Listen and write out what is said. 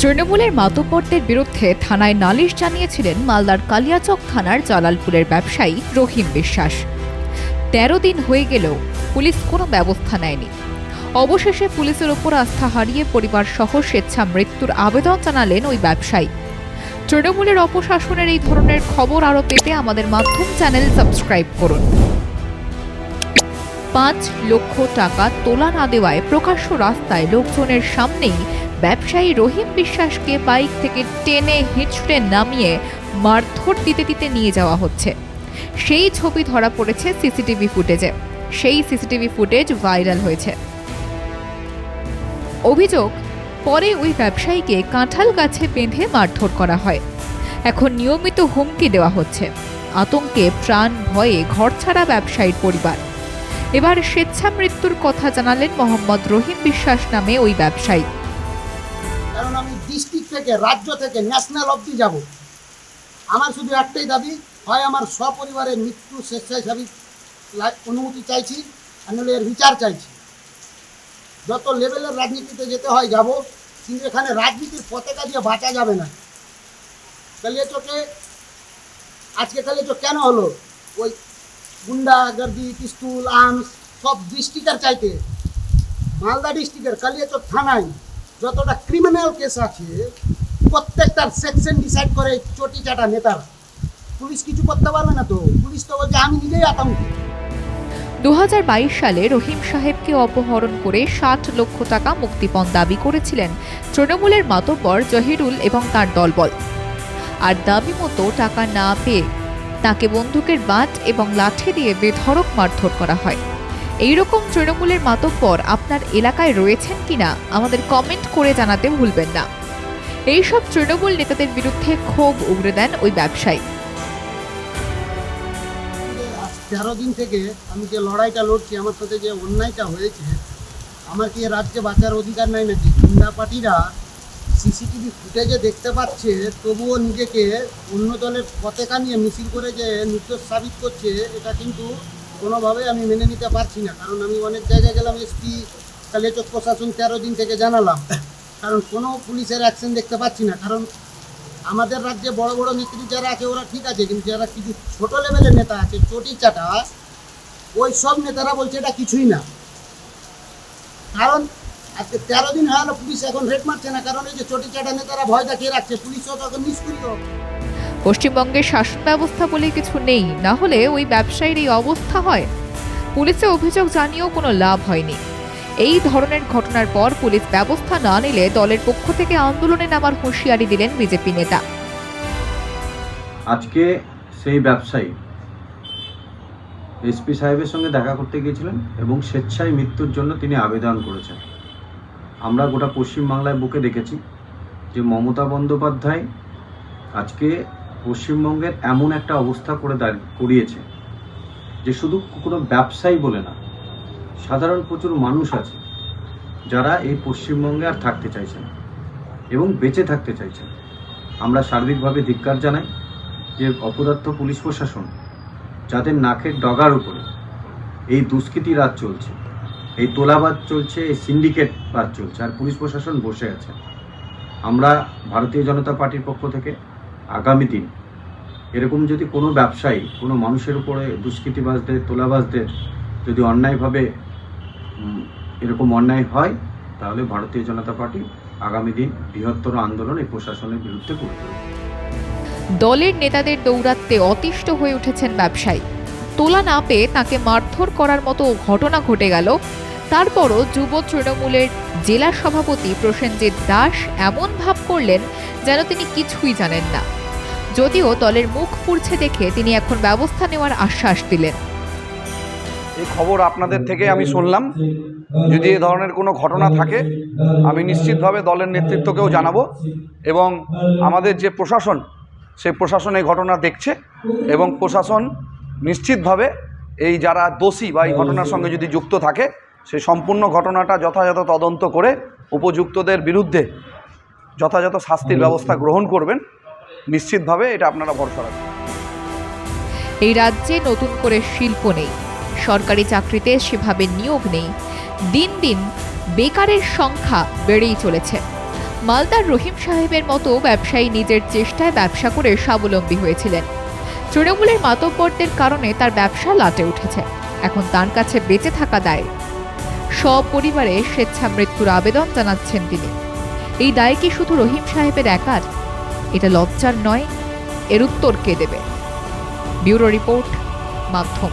তৃণমূলের মাতব্বরদের বিরুদ্ধে থানায় নালিশ জানিয়েছিলেন মালদার কালিয়াচক থানার জালালপুরের ব্যবসায়ী রহিম বিশ্বাস। তেরো দিন হয়ে গেলেও পুলিশ কোনো ব্যবস্থা নেয়নি। অবশেষে পুলিশের ওপর আস্থা হারিয়ে পরিবার সহ স্বেচ্ছা মৃত্যুর আবেদন জানালেন ওই ব্যবসায়ী। তৃণমূলের অপশাসনের এই ধরনের খবর আরও পেতে আমাদের মাধ্যম চ্যানেল সাবস্ক্রাইব করুন। পাঁচ লক্ষ টাকা তোলা না দেওয়ায় প্রকাশ্য রাস্তায় লোকজনের সামনেই ব্যবসায়ী রহিম বিশ্বাসকে বাইক থেকে টেনে হিঁচড়ে নামিয়ে মারধর দিতে দিতে নিয়ে যাওয়া হচ্ছে। সেই ছবি ধরা পড়েছে সিসিটিভি ফুটেজে। সেই সিসিটিভি ফুটেজ ভাইরাল হয়েছে। অভিযোগ, পরে ওই ব্যবসায়ীকে কাঁঠাল গাছে বেঁধে মারধর করা হয়। এখন নিয়মিত হুমকি দেওয়া হচ্ছে। আতঙ্কে প্রাণ ভয়ে ঘরছাড়া ব্যবসায়ীর পরিবার। এবার স্বেচ্ছা মৃত্যুর কথা জানালেন মোহাম্মদ রহিম বিশ্বাস নামে ওই ব্যবসায়ী। কারণ আমি ডিস্ট্রিক্ট থেকে, রাজ্য থেকে ন্যাশনাল অবধি যাব। আমার শুধু একটাই দাবি, হয় আমার সপরিবারের মৃত্যু স্বেচ্ছাসেবী অনুমতি চাইছি আর এর বিচার চাইছি। যত লেভেলের রাজনীতিতে যেতে হয় যাব, কিন্তু এখানে রাজনীতির পতাকা দিয়ে বাঁচা যাবে না। কালিয়াচকে আজকে কালিয়াচক কেন হলো? ওই গুন্ডাগর্দি, পিস্তুল আর্মস সব ডিস্ট্রিক্টের চাইতে। মালদা ডিস্ট্রিক্টের কালিয়াচক থানায়। যতটা ক্রিমিনাল কেস আছে প্রত্যেকটার সেকশন ডিসাইড করে চটি চাটা নেতারা। পুলিশ কিছু করতে পারবে না তো? পুলিশ তো বলছে, আমি নিজেই আতঙ্কিত দু সালে রহিম সাহেবকে অপহরণ করে ষাট লক্ষ টাকা মুক্তিপণ দাবি করেছিলেন তৃণমূলের মাতব্বর জহিরুল এবং তার দলবল। আর দাবি মতো টাকা না পেয়ে তাকে বন্দুকের বাট এবং লাঠি দিয়ে বেধড়ক মারধর করা হয়। এই রকম তৃণমূলের মাতব্বর আপনার এলাকায় রয়েছেন কিনা আমাদের কমেন্ট করে জানাতে ভুলবেন না। এইসব তৃণমূল নেতাদের বিরুদ্ধে ক্ষোভ উগড়ে দেন ওই ব্যবসায়ী। তেরো দিন থেকে আমি যে লড়াইটা লড়ছি, আমার সাথে যে অন্যায়টা হয়েছে, আমার কি রাজ্যে বাঁচার অধিকার নাই নাকি? গুন্ডা পার্টিরা সিসিটিভি ফুটেজে দেখতে পাচ্ছে, তবুও নিজেকে অন্য দলের পতাকা নিয়ে মিছিল করে যে নির্দোষ সাবিত করছে, এটা কিন্তু কোনোভাবে আমি মেনে নিতে পারছি না। কারণ আমি অনেক জায়গায় গেলাম এসপি কালিয়াচক প্রশাসন তেরো দিন থেকে জানালাম। কারণ কোনো পুলিশের অ্যাকশন দেখতে পাচ্ছি না। কারণ আমাদের রাজ্যে বড় বড় নেত্রী যারা আছে, ওরা ঠিক আছে, কিন্তু যারা কিছু ছোট লেভেলের নেতা আছে, চটি চাটা, ওই সব নেতারা বলছে এটা কিছুই না। কারণ আজকে তেরো দিন হয়ে পুলিশ এখন রেট মারছে না। কারণ এই যে চটি চাটা নেতারা ভয় দেখিয়ে রাখছে, পুলিশও তখন নিষ্ক্রিয়। পশ্চিমবঙ্গের শাসন ব্যবস্থা বলে কিছু নেই, না হলে ওই ব্যবসায়ীর এই অবস্থা হয়। পুলিশে অভিযোগ জানিয়েও কোনো লাভ হয়নি। এই ধরনের ঘটনার পর পুলিশ ব্যবস্থা না নিলে দলের পক্ষ থেকে আন্দোলনে নামার হুঁশিয়ারি দিলেন বিজেপি নেতা। আজকে সেই ব্যবসায়ী এসপি সাহেবের সঙ্গে দেখা করতে গিয়েছিলেন এবং স্বেচ্ছায় মৃত্যুর জন্য তিনি আবেদন করেছেন। আমরা গোটা পশ্চিমবাংলায় বুকে দেখেছি যে মমতা বন্দ্যোপাধ্যায় আজকে পশ্চিমবঙ্গের এমন একটা অবস্থা করে করিয়েছে যে শুধু কোনো ব্যবসায়ী বলে না, সাধারণ প্রচুর মানুষ আছে যারা এই পশ্চিমবঙ্গে আর থাকতে চাইছে না এবং বেঁচে থাকতে চাইছে না। আমরা সার্বিকভাবে ধিক্কার জানাই যে অপদার্থ পুলিশ প্রশাসন যাদের নাকের ডগার উপরে এই দুষ্কৃতি রাত চলছে, এই তোলাবাজ চলছে, এই সিন্ডিকেট রাত চলছে, আর পুলিশ প্রশাসন বসে আছে আমরা ভারতীয় জনতা পার্টির পক্ষ থেকে আগামী দিন, এরকম যদি কোনো ব্যবসায়ী, কোনো মানুষের উপরে দুষ্কৃতিবাসদের তোলাবাসদের যদি অন্যায়ভাবে এরকম অন্যায় হয়, তাহলে ভারতীয় জনতা পার্টি আগামী দিন বৃহত্তর আন্দোলন এই প্রশাসনের বিরুদ্ধে করবে। দলের নেতাদের দৌরাত্মে অতিষ্ঠ হয়ে উঠেছেন ব্যবসায়ী। তোলা না পেয়ে তাকে মারধর করার মতো ঘটনা ঘটে গেল তারপরও যুব তৃণমূলের জেলা সভাপতি প্রসেনজিৎ দাস এমন ভাব করলেন যেন তিনি কিছুই জানেন না। যদিও দলের মুখ পুড়ছে দেখে তিনি এখন ব্যবস্থা নেওয়ার আশ্বাস দিলেন। এই খবর আপনাদের থেকে আমি শুনলাম। যদি এ ধরনের কোনো ঘটনা থাকে, আমি নিশ্চিতভাবে দলের নেতৃত্বকেও জানাব এবং আমাদের যে প্রশাসন, সেই প্রশাসন এই ঘটনা দেখছে এবং প্রশাসন নিশ্চিতভাবে এই যারা দোষী বা এই ঘটনার সঙ্গে যদি যুক্ত থাকে সেই সম্পূর্ণ ঘটনাটা যথাযথ তদন্ত করে উপযুক্তদের বিরুদ্ধে যথাযথ শাস্তির ব্যবস্থা গ্রহণ করবেন, নিশ্চিতভাবে এটা আপনারা ভরসা রাখবেন। এই রাজ্যে নতুন করে শিল্প নেই, সরকারি চাকরিতে সেভাবে নিয়োগ নেই, দিন দিন বেকারের সংখ্যা বেড়েই চলেছে। মালদার রহিম সাহেবের মতো ব্যবসায়ী নিজের চেষ্টায় ব্যবসা করে স্বাবলম্বী হয়েছিলেন। তৃণমূলের মাতব্বরদের কারণে তার ব্যবসা লাটে উঠেছে। এখন তার কাছে বেঁচে থাকা দায় সপরিবারে স্বেচ্ছা মৃত্যুর আবেদন জানাচ্ছেন তিনি। এই দায় কি শুধু রহিম সাহেবের একার? এটা লজ্জার নয়, এর উত্তর কে দেবে? ব্যুরো রিপোর্ট, মাধ্যম।